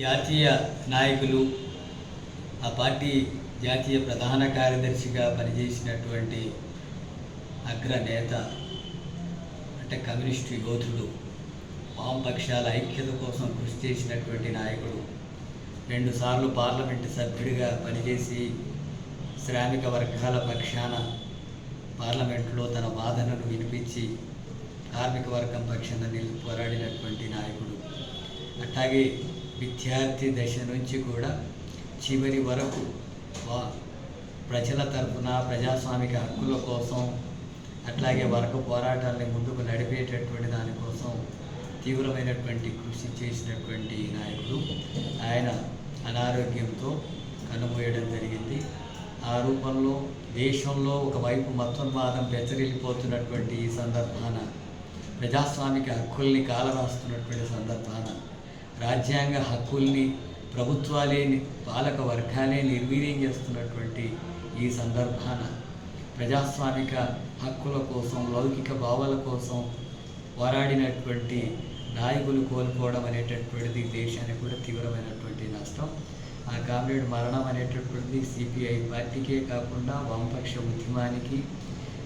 జాతీయ నాయకులు ఆ పార్టీ జాతీయ ప్రధాన కార్యదర్శిగా పనిచేసినటువంటి అగ్రనేత అంటే కమ్యూనిస్టు యోధుడు వామపక్షాల ఐక్యత కోసం కృషి చేసినటువంటి నాయకుడు రెండుసార్లు పార్లమెంటు సభ్యుడిగా పనిచేసి శ్రామిక వర్గాల పక్షాన పార్లమెంట్లో తన వాదనను వినిపించి కార్మిక వర్గం పక్షాన నిలు పోరాడినటువంటి నాయకుడు. అట్లాగే విద్యార్థి దశ నుంచి కూడా చివరి వరకు వా ప్రజల తరఫున ప్రజాస్వామిక హక్కుల కోసం అట్లాగే వరకు పోరాటాన్ని ముందుకు నడిపేటటువంటి దానికోసం తీవ్రమైనటువంటి కృషి చేసినటువంటి నాయకుడు. ఆయన అనారోగ్యంతో కనుమూయడం జరిగింది. ఆ రూపంలో దేశంలో ఒకవైపు మతోన్మాదం పెచ్చరిల్లిపోతున్నటువంటి ఈ సందర్భాన ప్రజాస్వామిక హక్కుల్ని కాలరాస్తున్నటువంటి సందర్భాన రాజ్యాంగ హక్కుల్ని ప్రభుత్వాలే పాలక వర్గాలే నిర్వీర్యం చేస్తున్నటువంటి ఈ సందర్భాన ప్రజాస్వామిక హక్కుల కోసం లౌకిక భావాల కోసం పోరాడినటువంటి నాయకులు కోల్పోవడం అనేటటువంటిది దేశానికి కూడా తీవ్రమైనటువంటి నష్టం. ఆ కామ్రేడ్ మరణం అనేటటువంటిది సిపిఐ పార్టీకే కాకుండా వామపక్ష ఉద్యమానికి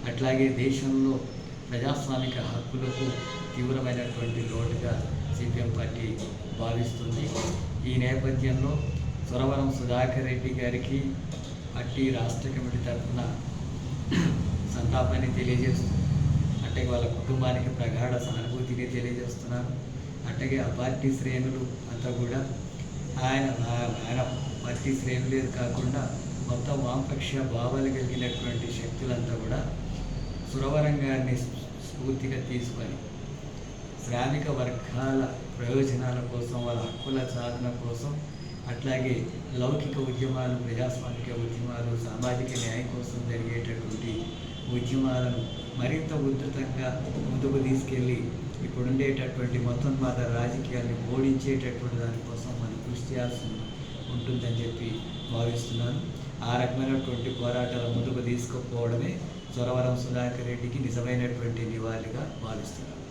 అట్లాగే దేశంలో ప్రజాస్వామిక హక్కులకు తీవ్రమైనటువంటి లోటుగా సిపిఎం పార్టీ భావిస్తుంది. ఈ నేపథ్యంలో సురవరం సుధాకర్ రెడ్డి గారికి పార్టీ రాష్ట్ర కమిటీ తరఫున సంతాపాన్ని తెలియజేస్తూ అంటే వాళ్ళ కుటుంబానికి ప్రగాఢ సానుభూతిని తెలియజేస్తున్నారు. అట్లాగే ఆ పార్టీ శ్రేణులు అంతా కూడా ఆయన ఆయన పార్టీ శ్రేణులే కాకుండా మొత్తం వామపక్ష భావాలు కలిగినటువంటి శక్తులంతా కూడా సురవరం గారిని స్ఫూర్తిగా తీసుకొని శ్రామిక వర్గాల ప్రయోజనాల కోసం వాళ్ళ హక్కుల సాధన కోసం అట్లాగే లౌకిక ఉద్యమాలు ప్రజాస్వామిక ఉద్యమాలు సామాజిక న్యాయం కోసం జరిగేటటువంటి ఉద్యమాలను మరింత ఉధృతంగా ముందుకు తీసుకెళ్ళి ఇప్పుడుండేటటువంటి మొత్తంవాద రాజకీయాన్ని ఓడించేటటువంటి దానికోసం మనం కృషి చేయాల్సి ఉంటుందని చెప్పి భావిస్తున్నాను. ఆ రకమైనటువంటి పోరాటాలు ముందుకు తీసుకుపోవడమే చొరవరం సుధాకర్ రెడ్డికి నిజమైనటువంటి నివాళిగా భావిస్తున్నాను